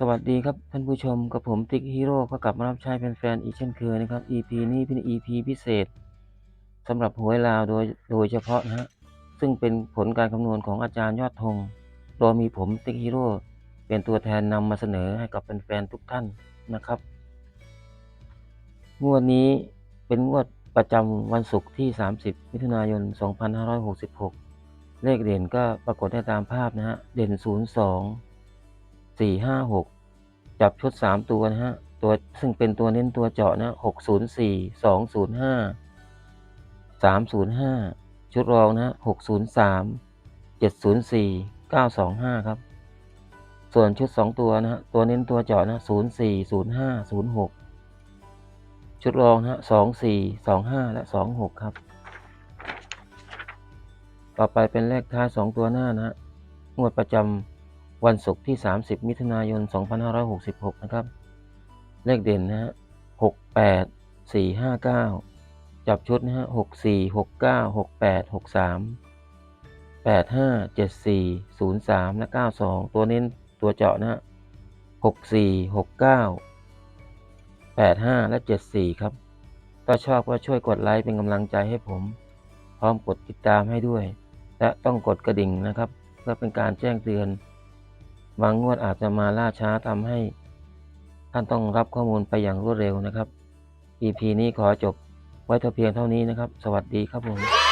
สวัสดีครับท่านผู้ชมกับผมติ๊กฮีโร่ก็กลับมารับใช้แฟนๆอีกเช่นเคยนะครับ EP นี้เป็น EP พิเศษสำหรับหวยลาวโดยโดยเฉพาะนะฮะซึ่งเป็นผลการคำนวณของอาจารย์ยอดธงโดยมีผมติ๊กฮีโร่เป็นตัวแทนนำมาเสนอให้กับแฟนๆทุกท่านนะครับ งวดนี้เป็นงวดประจำวันศุกร์ที่ 30 มิถุนายน 2566 เลขเด่นก็ปรากฏได้ตามภาพนะฮะเด่น 02 สี่ห้าหกจับชุดสามตัวนะฮะ ตัวซึ่งเป็นตัวเน้นตัวเจาะนะหกศูนย์สี่สองศูนย์ห้าสามศูนย์ห้าชุดรองนะหกศูนย์สามเจ็ดศูนย์สี่เก้าสองห้าครับ ส่วนชุดสองตัวนะฮะ ตัวเน้นตัวเจาะนะศูนย์สี่ศูนย์ห้าศูนย์หกชุดรองนะสองสี่สองห้าและสองหกครับ ต่อไปเป็นเลขท้ายสองตัวหน้านะฮะงวดประจำ วันศุกร์ที่ 30 มิถุนายน 2566 นะครับ เลขเด่นนะฮะ68 459 จับชุดนะฮะ64 69 68 63 85 74 03 และ 92 ตัวเน้นตัวเจาะนะฮะ64 69 85 และ 74 ครับ ถ้าชอบก็ช่วยกดไลค์เป็นกำลังใจให้ผม พร้อมกดติดตามให้ด้วย และต้องกดกระดิ่งนะครับเพื่อเป็นการแจ้งเตือน บางงวดอาจจะมาล่าช้าทำให้ ท่านต้องรับข้อมูลไปอย่างรวดเร็วนะครับ EP นี้ขอจบไว้แต่เพียงเท่านี้นะครับ สวัสดีครับผม